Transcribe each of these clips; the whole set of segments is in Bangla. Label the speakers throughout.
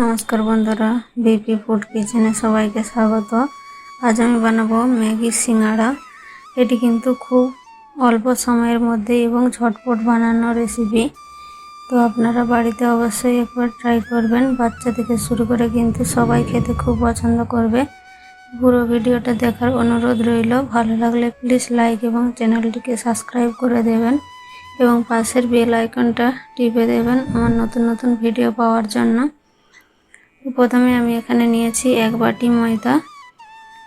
Speaker 1: নমস্কার বন্ধুরা, বিপি ফুড কিচেনে সবাইকে স্বাগত। আজ আমি বানাবো ম্যাগি সিঙ্গাড়া। এটি কিন্তু খুব অল্প সময়ের মধ্যে এবং ঝটপট বানানো রেসিপি তো আপনারা বাড়িতে অবশ্যই একবার ট্রাই করবেন। বাচ্চা থেকে শুরু করে কিন্তু সবাই খেতে খুব পছন্দ করবে। পুরো ভিডিওটা দেখার অনুরোধ রইল। ভালো লাগলে প্লিজ লাইক এবং চ্যানেলটিকে সাবস্ক্রাইব করে দেবেন এবং পাশের বেল আইকনটা টিপে দেবেন আমার নতুন নতুন ভিডিও পাওয়ার জন্য। প্রথমে আমি এখানে নিয়েছি এক বাটি ময়দা।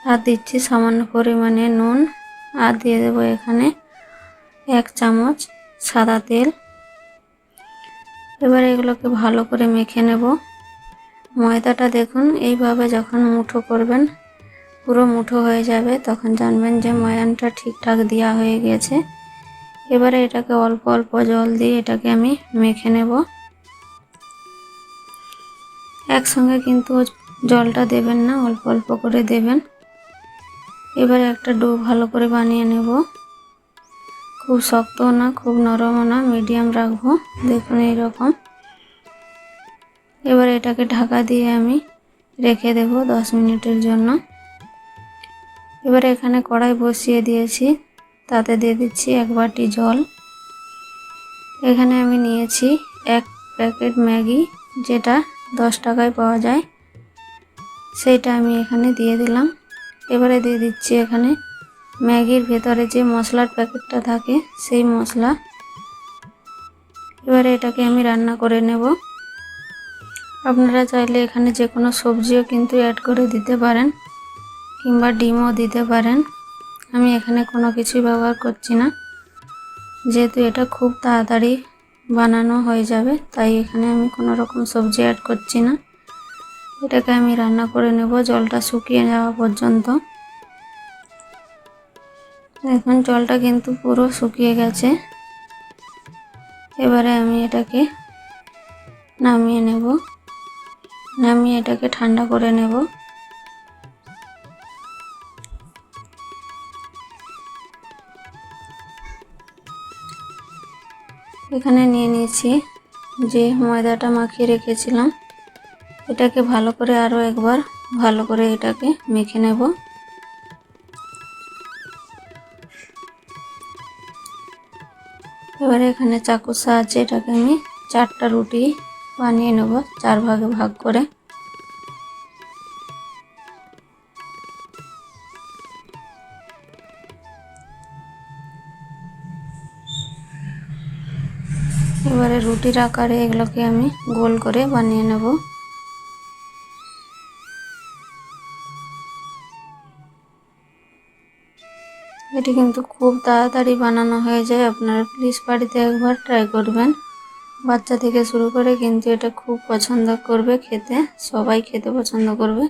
Speaker 1: আর দিচ্ছি সামান্য পরিমাণে নুন। আর দিয়ে দেবো এখানে এক চামচ সাদা তেল। এবার এগুলোকে ভালো করে মেখে নেব। ময়দাটা দেখুন, এইভাবে যখন মুঠো করবেন, পুরো মুঠো হয়ে যাবে, তখন জানবেন যে ময়ানটা ঠিকঠাক দেওয়া হয়ে গেছে। এবারে এটাকে অল্প অল্প জল দিয়ে এটাকে আমি মেখে নেব। একসঙ্গে কিন্তু জলটা দেবেন না, অল্প অল্প করে দেবেন। এবারে একটা ডো ভালো করে বানিয়ে নেব। খুব শক্তও না, খুব নরমও না, মিডিয়াম রাখব, দেখুন এইরকম। এবার এটাকে ঢাকা দিয়ে আমি রেখে দেব দশ মিনিটের জন্য। এবার এখানে কড়াই বসিয়ে দিয়েছি, তাতে দিয়ে দিচ্ছি এক বাটি জল। এখানে আমি নিয়েছি এক প্যাকেট ম্যাগি, যেটা দশ টাকায় পাওয়া যায়। সেইটা আমি এখানে দিয়ে দিলাম। এবারে দিয়ে দিচ্ছি এখানে ম্যাগির ভেতরে যে মশলার প্যাকেটটা থাকে, সেই মশলা। এবারে এটাকে আমি রান্না করে নেব। আপনারা চাইলে এখানে যে কোনো সবজিও কিন্তু অ্যাড করে দিতে পারেন, কিংবা ডিমও দিতে পারেন। আমি এখানে কোনো কিছুই ব্যবহার করছি না। যেহেতু এটা খুব তাড়াতাড়ি বানানো হয়ে যাবে, তাই এখানে আমি কোনো রকম সবজি অ্যাড করছি না। এটাকে আমি রান্না করে নেব, জলটা শুকিয়ে যাওয়া পর্যন্ত। দেখুন জলটা কিন্তু পুরো শুকিয়ে গেছে। এবারে আমি এটাকে নামিয়ে নেব। নামিয়ে এটাকে ঠান্ডা করে নেব। এখানে নিয়ে নিয়েছি যে ময়দাটা মাখিয়ে রেখেছিলাম। এটাকে ভালো করে আরও একবার ভালো করে এটাকে মেখে নেব। এবারে এখানে চাকুর সাহায্যে এটাকে আমি চারটা রুটি বানিয়ে নেব, চার ভাগে ভাগ করে। এবারে রুটির আকারে এগুলোকে আমি গোল করে বানিয়ে নেব। এটি কিন্তু খুব তাড়াতাড়ি বানানো হয়ে যায়। আপনারা প্লিজ বাড়িতে একবার ট্রাই করবেন। বাচ্চা থেকে শুরু করে কিন্তু এটা খুব পছন্দ করবে খেতে। সবাই খেতে পছন্দ করবে।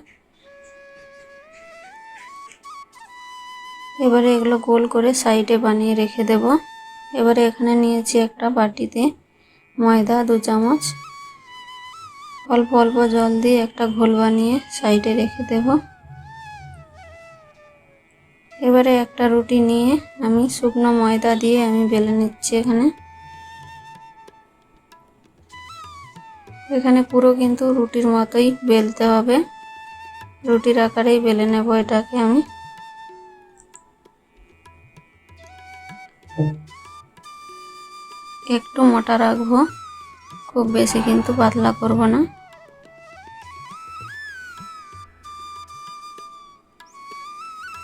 Speaker 1: এবারে এগুলো গোল করে সাইডে বানিয়ে রেখে দেব। এবারে এখানে নিয়েছি একটা বাটিতে ময়দা, দু চামচ। অল্প অল্প জল দিয়ে একটা ঘোল বানিয়ে সাইডে রেখে দেব। এবারে একটা রুটি নিয়ে আমি শুকনো ময়দা দিয়ে আমি বেলে নিচ্ছি এখানে। এখানে পুরো কিন্তু রুটির মতোই বেলতে হবে। রুটির আকারেই বেলে নেব এটাকে আমি। একটু মোটা রাখব। খুব বেশি কিন্তু পাতলা করব না।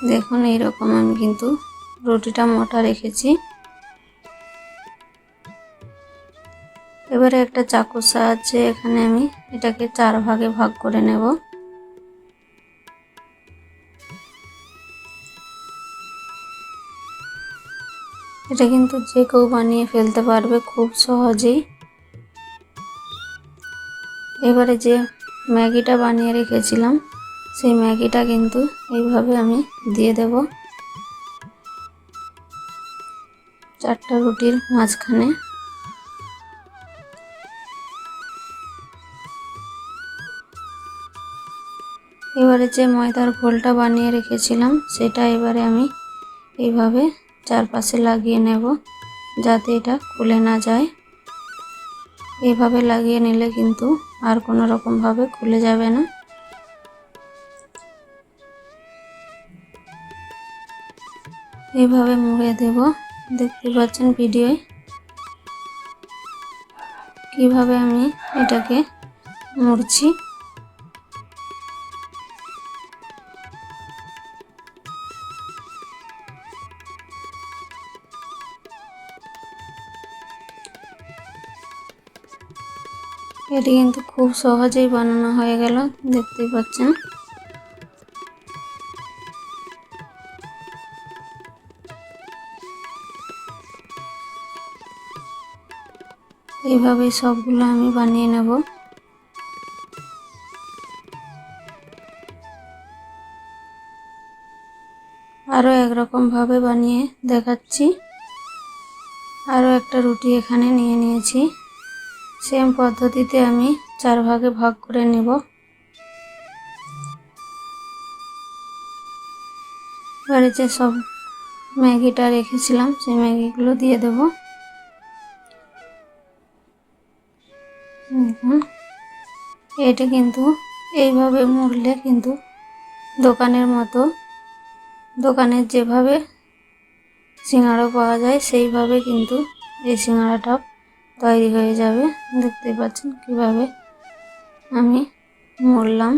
Speaker 1: দেখুন, এইরকম আমি কিন্তু রুটিটা মোটা রেখেছি। এবারে একটা চাকুর সাহায্যে এখানে আমি এটাকে চার ভাগে ভাগ করে নেব। এটা কিন্তু যে কেউ বানিয়ে ফেলতে পারবে খুব সহজেই। এবারে যে ম্যাগিটা বানিয়ে রেখেছিলাম, সেই ম্যাগিটা কিন্তু এইভাবে আমি দিয়ে দেব। চারটা রুটির মাঝখানে। এবারে যে ময়দার ঘোলটা বানিয়ে রেখেছিলাম, সেটা এবারে আমি এইভাবে চারপাশে লাগিয়ে নেব যাতে এটা খুলে না যায়। এইভাবে লাগিয়ে নিলে কিন্তু আর কোনো রকমভাবে খুলে যাবে না। এইভাবে মুড়ে দেব। দেখতে পাচ্ছেন ভিডিওয় কীভাবে আমি এটাকে মুড়ছি। এটি কিন্তু খুব সহজেই বানানো হয়ে গেল, দেখতেই পাচ্ছেন। এইভাবে সবগুলো আমি বানিয়ে নেব। আরও একরকম ভাবে বানিয়ে দেখাচ্ছি। আরও একটা রুটি এখানে নিয়ে নিয়েছি। সেম পদ্ধতিতে আমি চার ভাগে ভাগ করে নেব। বাড়িতে সব ম্যাগিটা রেখেছিলাম, সেই ম্যাগিগুলো দিয়ে দেব। এটা কিন্তু এইভাবে মুড়লে কিন্তু দোকানের মতো, দোকানের যেভাবে সিঙ্গাড়া পাওয়া যায়, সেইভাবে কিন্তু এই সিঙ্গাড়াটাও তৈরি হয়ে যাবে। দেখতে পাচ্ছেন কীভাবে আমি মরলাম।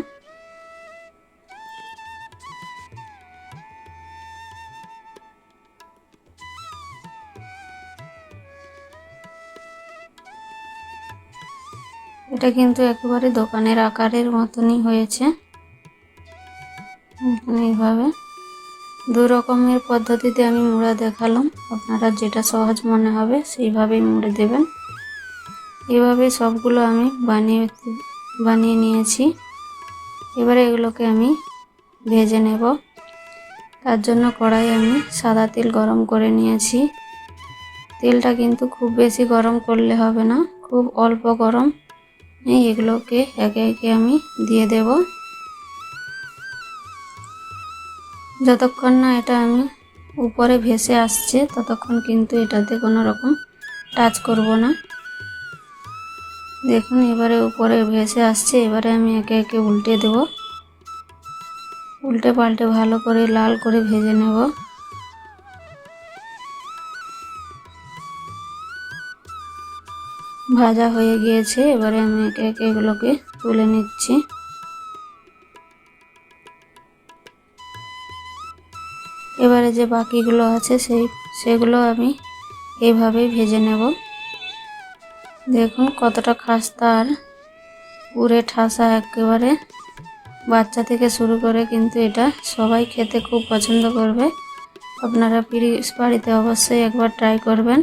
Speaker 1: এটা কিন্তু একেবারে দোকানের আকারের মতনই হয়েছে। এইভাবে দু রকমের পদ্ধতিতে আমি মুড়া দেখালাম। আপনারা যেটা সহজ মনে হবে সেইভাবেই মুড়ে দেবেন। এভাবে সবগুলো আমি বানিয়ে বানিয়ে নিয়েছি। এবারে এগুলোকে আমি ভেজে নেব। তার জন্য কড়াই আমি সাদা তেল গরম করে নিয়েছি। তেলটা কিন্তু খুব বেশি গরম করলে হবে না, খুব অল্প গরম। এগুলোকে একে একে আমি দিয়ে দেব। যতক্ষণ না এটা আমি উপরে ভেসে আসছে, ততক্ষণ কিন্তু এটাতে কোনো রকম টাচ করব না। দেখুন, এবারে উপরে ভেসে আসছে, এবারে আমি একে একে উল্টে দেব। উল্টে পাল্টে ভালো করে লাল করে ভেজে নেব। ভাজা হয়ে গিয়েছে, এবারে আমি একে একে এগুলোকে তুলে নিচ্ছি। এবারে যে বাকিগুলো আছে, সেই, সেগুলো আমি এইভাবেই ভেজে নেব। দেখুন কতটা খাস্তা আর পুরে ঠাসা একেবারে। বাচ্চা থেকে শুরু করে কিন্তু এটা সবাই খেতে খুব পছন্দ করবে। আপনারা প্লিজ বাড়িতে অবশ্যই একবার ট্রাই করবেন।